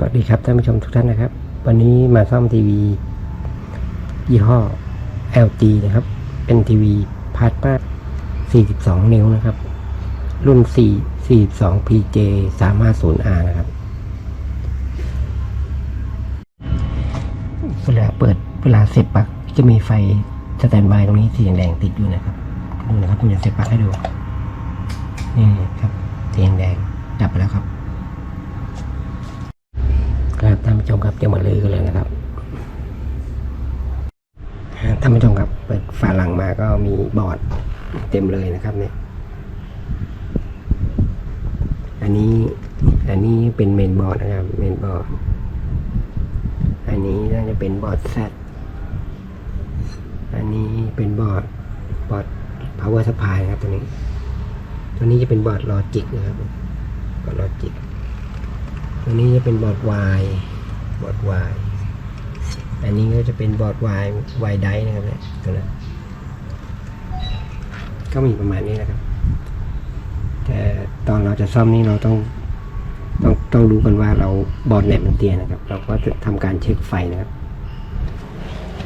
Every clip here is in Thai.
สวัสดีครับท่านผู้ชมทุกท่านนะครับ วันนี้มาซ่อมทีวี ยี่ห้อ LG นะครับ เป็นทีวีพาร์ตมา42 นิ้วนะครับ รุ่น 4 42 PJ 350R นะครับเวลาเปิดเวลาเสร็จปลั๊กจะมีไฟสแตนบายตรงนี้สีแดงติดอยู่นะครับดูนะครับผมจะเสร็จปลั๊กให้ดูนี่ครับสีแดงดับไปแล้วครับ ครับท่านผู้ ชมครับเดี๋ยวมาลือกันเลยนะครับท่านผู้ชมครับเปิดฝาหลังมาก็มีบอร์ดเต็มเลยนะครับเนี่ยอันนี้อันนี้เป็นเมนบอร์ดนะครับเมนบอร์ดอันนี้น่าจะเป็นบอร์ดแซดอันนี้เป็นบอร์ดบอร์ด power supply นะครับตัวนี้ ตัวนี้จะเป็นบอร์ดลอจิกนะครับบอร์ดลอจิกตัวนี้จะเป็นบอร์ดวาย บอร์ดวายอันนี้ก็จะเป็นบอร์ดวายวายไดนะครับเนี่ยตัวนั้นก็มีประมาณนี้นะครับ แต่ตอนเราจะซ่อมนี่เราต้องต้องต้องรู้กันว่าเราบอร์ดแนมันเตียนะครับ เราก็จะทำการเช็คไฟนะครับ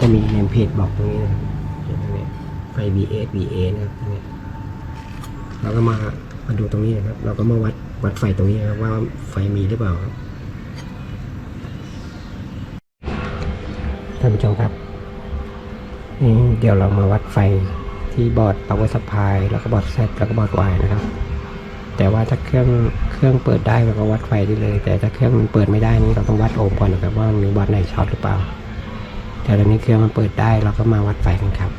ก็มีเนมเพจบอกตรงนี้นะครับเนี่ยตรงนี้ไฟ VS VA นะครับตรงนี้เราก็มามาดูตรงนี้นะครับ เราก็มาวัดวัดไฟตรงนี้นะครับว่าไฟมีหรือเปล่าครับ ท่านผู้ชมครับเดี๋ยวเรามาวัดไฟที่บอร์ด power supply แล้วก็บอร์ด Z แล้วก็บอร์ด Y นะครับ แต่ว่าถ้าเครื่องเครื่องเปิดได้เราก็วัดไฟได้เลย แต่ถ้าเครื่องมันเปิดไม่ได้นี่เราต้องวัดโอห์มก่อนนะครับว่ามีบอร์ดไหนช็อตหรือเปล่า แต่ตอนนี้เครื่องมันเปิดได้เราก็มาวัดไฟกันครับ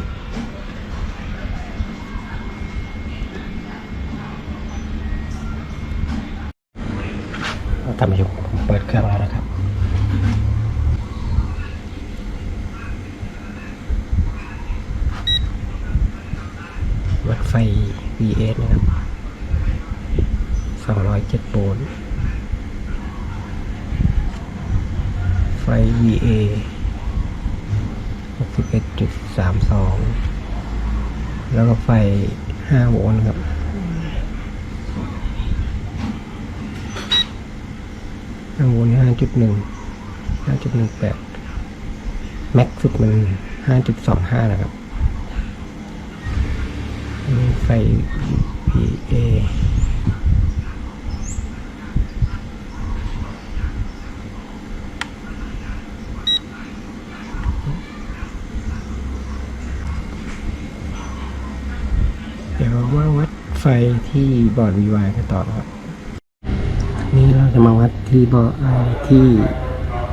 ท่านผู้ชมผมเปิดเครื่องแล้วนะครับ วัดไฟ VS นะครับ207โวลต์ไฟ VA 61.32 แล้วก็ไฟ 5 โวลต์ครับห้าโวลต์ห้าจุดหนึ่งห้าจุดหนึ่งแปดแม็กสุดมันห้าจุดสองห้านะครับ ไฟ VA เดี๋ยวว่าวัดไฟที่บอร์ด VY กันต่อนะครับ นี่เราจะมาวัดที่บอไอที่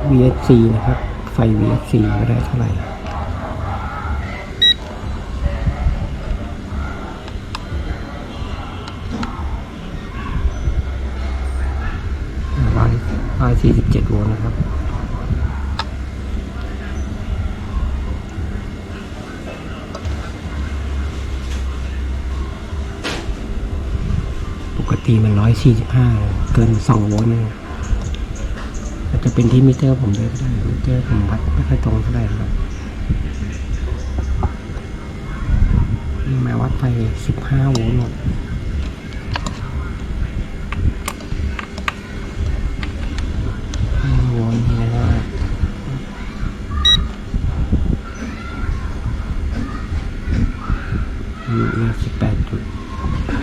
VSC นะครับ ไฟ VSC ก็ได้เท่าไหร่ ร้อย ร้อยสี่สิบเจ็ดโวลต์นะครับ ปกติมันร้อยสี่สิบห้าเกินสองโวลต์นะอาจจะเป็นที่มิเตอร์ผมด้วยก็ได้ มิเตอร์ผมวัดไม่ค่อยตรงเท่าไหร่ครับนี่มาวัดไปสิบห้าโวลต์หมดห้าโวลต์นี่นะครับ นี่สิบแปดจุด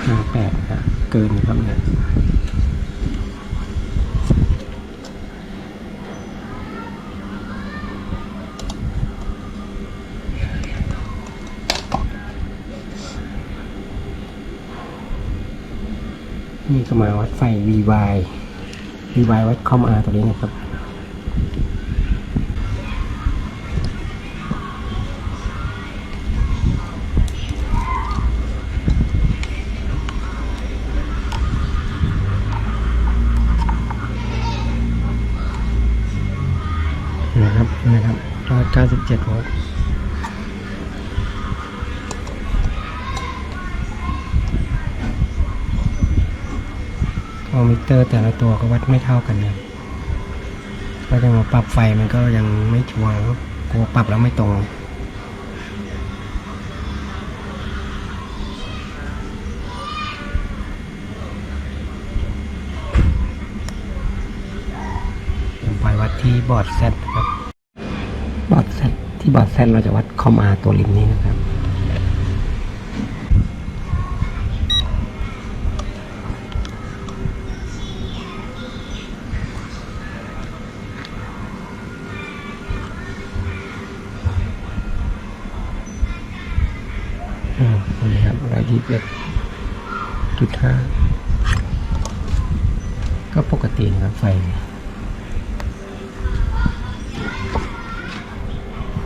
ห้าแปดครับเกินครับเนี่ยนี่ก็มาวัดไฟ VY VY วัดคอม R ตัวนี้นะครับ 97โวลต์โอมิเตอร์แต่ละตัวก็วัดไม่เท่ากันเลยก็จะมาปรับไฟมันก็ยังไม่ชัวร์กลัวปรับแล้วไม่ตรงไปวัดที่บอร์ดเซตครับ ที่บอร์ดแซดเราจะวัดคอมอาตัวริมนี้นะครับ อ่านี่ครับร้อยยี่สิบเอ็ดจุดห้าก็ปกตินะครับไฟ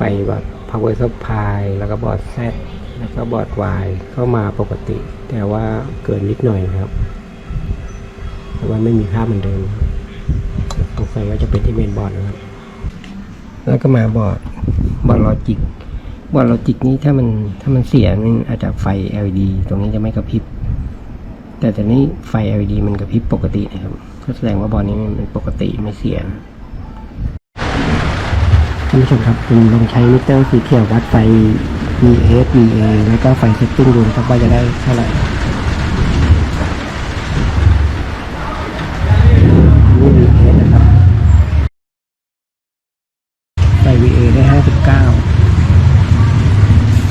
ไฟแบบ power supply แล้วก็บอร์ด Z แล้วก็บอร์ด Y เข้ามาปกติ แต่ว่าเกินนิดหน่อยนะครับแต่ว่าไม่มีภาพเหมือนเดิมสงสัยว่าจะเป็นที่เมนบอร์ดนะครับ แล้วก็มาบอร์ดบอร์ดลอจิกบอร์ดลอจิกนี้ถ้ามันถ้ามันเสียนี่อาจจะไฟ LED ตรงนี้จะไม่กระพริบ แต่ตอนนี้ไฟ LED มันกระพริบปกตินะครับก็แสดงว่าบอร์ดนี้มันปกติไม่เสียนะานผู้ชมครับผมลองใช้มิเตอร์สีเขียววัดไฟ VA VA แล้วก็ไฟเซตติ้งดูนะครับว่าจะได้เท่าไหร่นี่ VS นะครับ ไฟ VA ได้ 59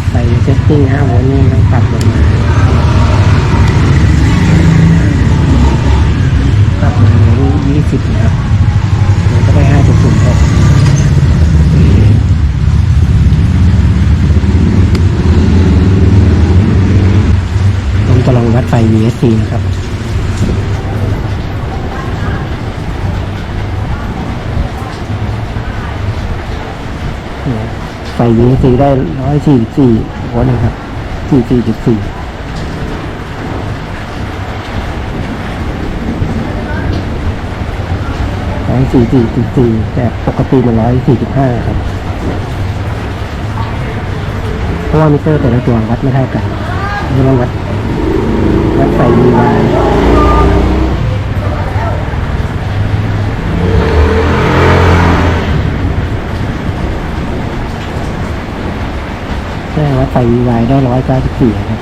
ไฟเซตติ้ง5โวลต์นี่ต้องปรับลงมาปรับลงมาที่20 นะครับมันก็ได้ 5.06 ผมจะลองวั ดไฟ VSC นะครับไฟ VSC ได้144โวลต์นะครับ44.4ร้อยสี่สี่จุดสี่แต่ปกติมันร้อยสี่จุดห้าครับ เพราะว่ามิเตอร์แต่ละตัววัดไม่เท่ากันเราลองวัด วัดไฟดีวายใช่วัดไฟดีวายได้ร้อยเก้าสิบสี่ครับ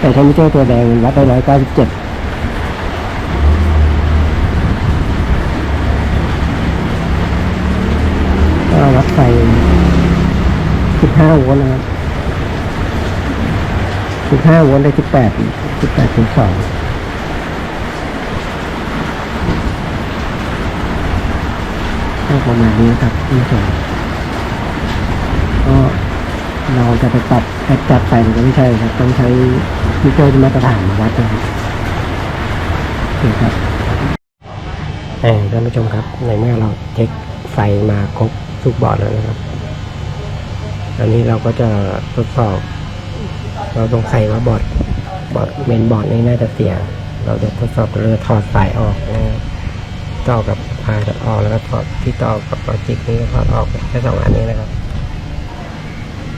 แต่ถ้ามิเตอร์ตัวแดงวัดได้ร้อยเก้าสิบเจ็ดก็วัดไฟสิบห้าโวลต์นะครับ สิบห้าโวลต์ได้สิบแปดสิบแปดถึงสองก็ประมาณนี้ครับท่านผู้ชมก็เราจะไปปรับแอดจัดไฟมันก็ไม่ใช่ครับ ต้องใช้มิเตอร์ที่มาตรฐานมาวัดนะครับโอเคครับเออท่านผู้ชมครับ ในเมื่อเราเช็คไฟมาครบทุกบอร์ดแล้วนะครับ อันนี้เราก็จะทดสอบ เราสงสัยว่าบอร์ดบอร์ดเมนบอร์ดนี่น่าจะเสีย เราจะทดสอบเรือถอดสายออกนะต่อกับพาจะออกแล้วก็ถอดที่ต่อกับลอจิกนี้ก็ถอดออกแค่สองอันนี้นะครับ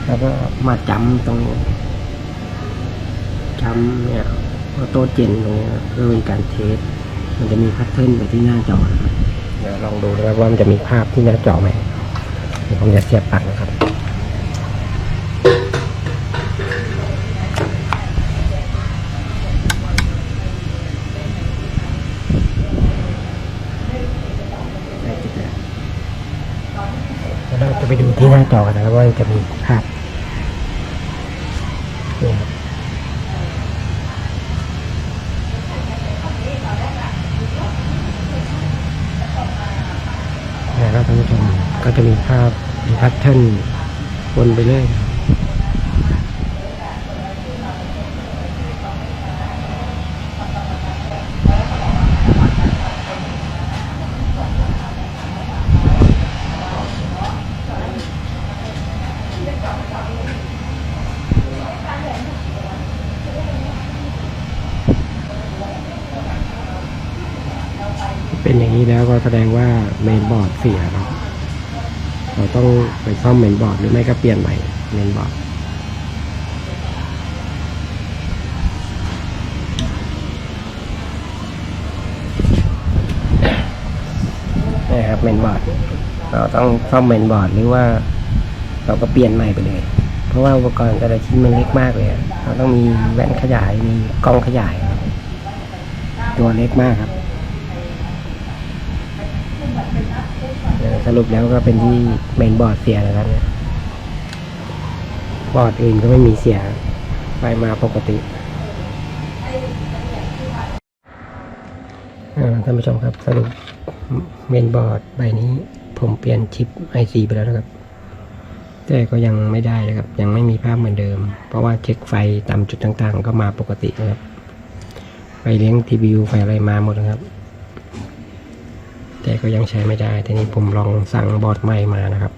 แล้วก็มาจำตรงจำเนี่ยออโต้เจนตรงนี้เพื่อเป็นการเทสมันจะมีแพทเทิร์นไปที่หน้าจอนะครับเดี๋ยวลองดูนะครับว่ามันจะมีภาพที่หน้าจอไหมผมจะเสียบปลั๊กนะครับ แล้วเราจะ ไปดูที่หน้าจอกันนะครับว่าจะมีภาพนี่ครับนะครับท่านผู้ชมก็จะมีภาพมีแพทเทิร์นวนไปเรื่อย เป็นอย่างนี้แล้วก็แสดงว่าเมนบอร์ดเสียครับ เราต้องไปซ่อมเมนบอร์ดหรือไม่ก็เปลี่ยนใหม่เมนบอร์ดนี่ครับเมนบอร์ด เราต้องซ่อมเมนบอร์ดหรือว่า เราก็เปลี่ยนใหม่ไปเลย เพราะว่าอุปกรณ์แต่ละชิ้นมันเล็กมากเลย เราต้องมีแว่นขยาย มีกล้องขยาย ตัวเล็กมากครับ เออ สรุปแล้วก็เป็นที่เมนบอร์ดเสียนะครับเนี่ยบอร์ดอื่นก็ไม่มีเสียไฟมาปกติอ่าท่านผู้ชมครับสรุปเมนบอร์ดใบนี้ผมเปลี่ยนชิป IC ไปแล้วนะครับ แต่ก็ยังไม่ได้นะครับ ยังไม่มีภาพเหมือนเดิม เพราะว่าเช็คไฟตามจุดต่างๆ ก็มาปกตินะครับไฟเลี้ยงทีวีไฟอะไรมาหมดนะครับ แต่ก็ยังใช้ไม่ได้ ทีนี้ผมลองสั่งบอร์ดใหม่มานะครับ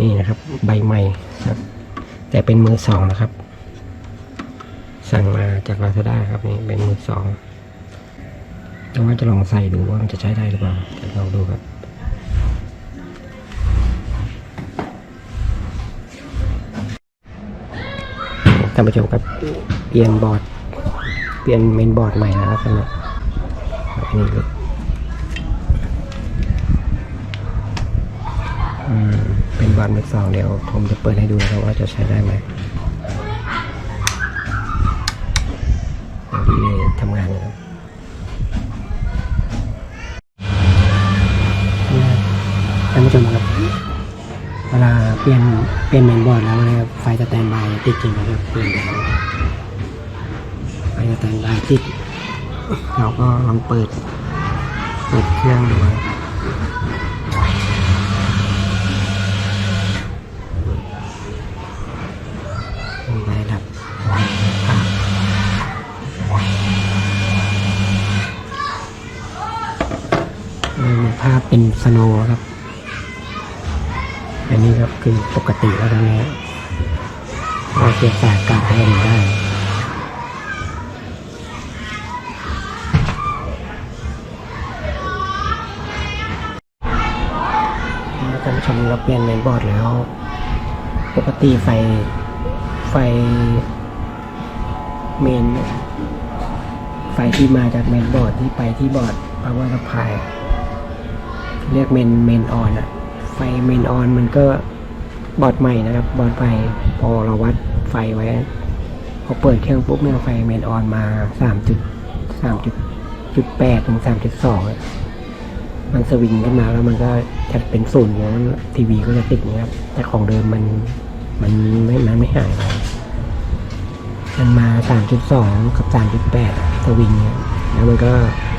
นี่นะครับใบใหม่ครับ แต่เป็นมือสองนะครับ สั่งมาจากลาซาด้าครับนี่เป็นมือสองแต่ว่าจะลองใส่ดูว่ามันจะใช้ได้หรือเปล่าจะลองดูครับท่านผู้ชมครับเปลี่ยนบอร์ดเปลี่ยนเมนบอร์ดใหม่นะครับสำหรับ อันนี้เลยเป็นบอร์ดมือสองเดี๋ยวผมจะเปิดให้ดูนะครับว่าจะใช้ได้ไหมดีเลยทำงานนะครับท่านผู้ชมครับเวลาเปลี่ยนเปลี่ยนเมนบอร์ดแล้วนะครับไฟสแตนบายติดจริงนะครับเปลี่ยนแล้วไฟสแตนบายติด เราก็ลองเปิด เปิดเครื่องดูครับมีไฟดับภาพอืมภาพเป็นสโนครับ อันนี้ครับคือปกติแล้วตอนนี้เราเสียสายกาให้ได้ ท่านผู้ชมเราเปลี่ยนเมนบอร์ดแล้ว ปกติไฟไฟเมน ไฟที่มาจากเมนบอร์ดที่ไปที่บอร์ด power supply เรียกเมนเมนออนอะไฟเมนออนมันก็บอร์ดใหม่นะครับ บอร์ดไฟพอเราวัดไฟไว้พอเปิดเครื่องปุ๊บเนี่ยไฟเมนออนมาสามจุดสามจุดจุดแปดถึงสา มจุดสองมันสวิงขึ้นมาแล้วมันก็จะเป็นศูนย์อย่างนั้นทีวีก็จะติดนะครับแต่ของเดิมมันมันไม่มันไม่หายไปมันมาสามจุดสองกับสามจุดแปดสวิงเนี่ยแล้วมันก็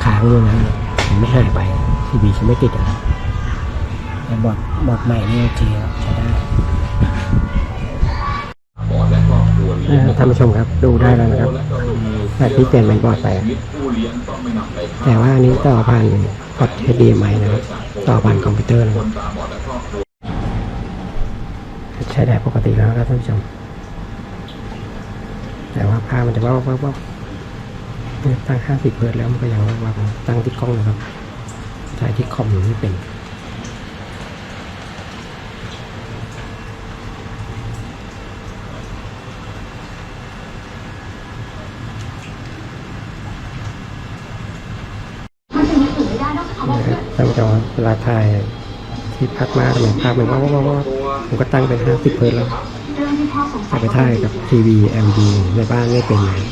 ค้างอยู่นั้นมันไม่หายไปทีวีจะไม่ติดอะครับแต่บอร์ดบอร์ดใหม่นี่โอเคครับใช้ได้บอร์ดและครอบครัวเออท่านผู้ชมครับ ดูได้แล้วนะครับแบบที่เปลี่ยนเป็นบอร์ดไปชีวิตผู้เลี้ยงต้องไม่นำไปฆ่าแต่ว่าอันนี้ต่อผ่าน พอร์ต HDMI นะครับต่อผ่านคอมพิวเตอร์นะครับใช้ได้ปกติแล้วครับท่านผู้ชม แต่ว่าภาพมันจะว่าว่าว่าตั้ง 50เฮิร์ตซ์แล้วมันก็ยังว่าว่าตั้งที่กล้องนะครับใช้ที่คอมอยู่ไม่เป็น นะครับท่านผู้ชมครับ เวลาถ่ายที่พักมาทำไมภาพมันว่าว่าว่าว่าผมก็ตั้งเป็น 50เฮิร์ตซ์แล้วแต่ไปถ่ายกับทีวี LED ในบ้านไม่เป็นเลย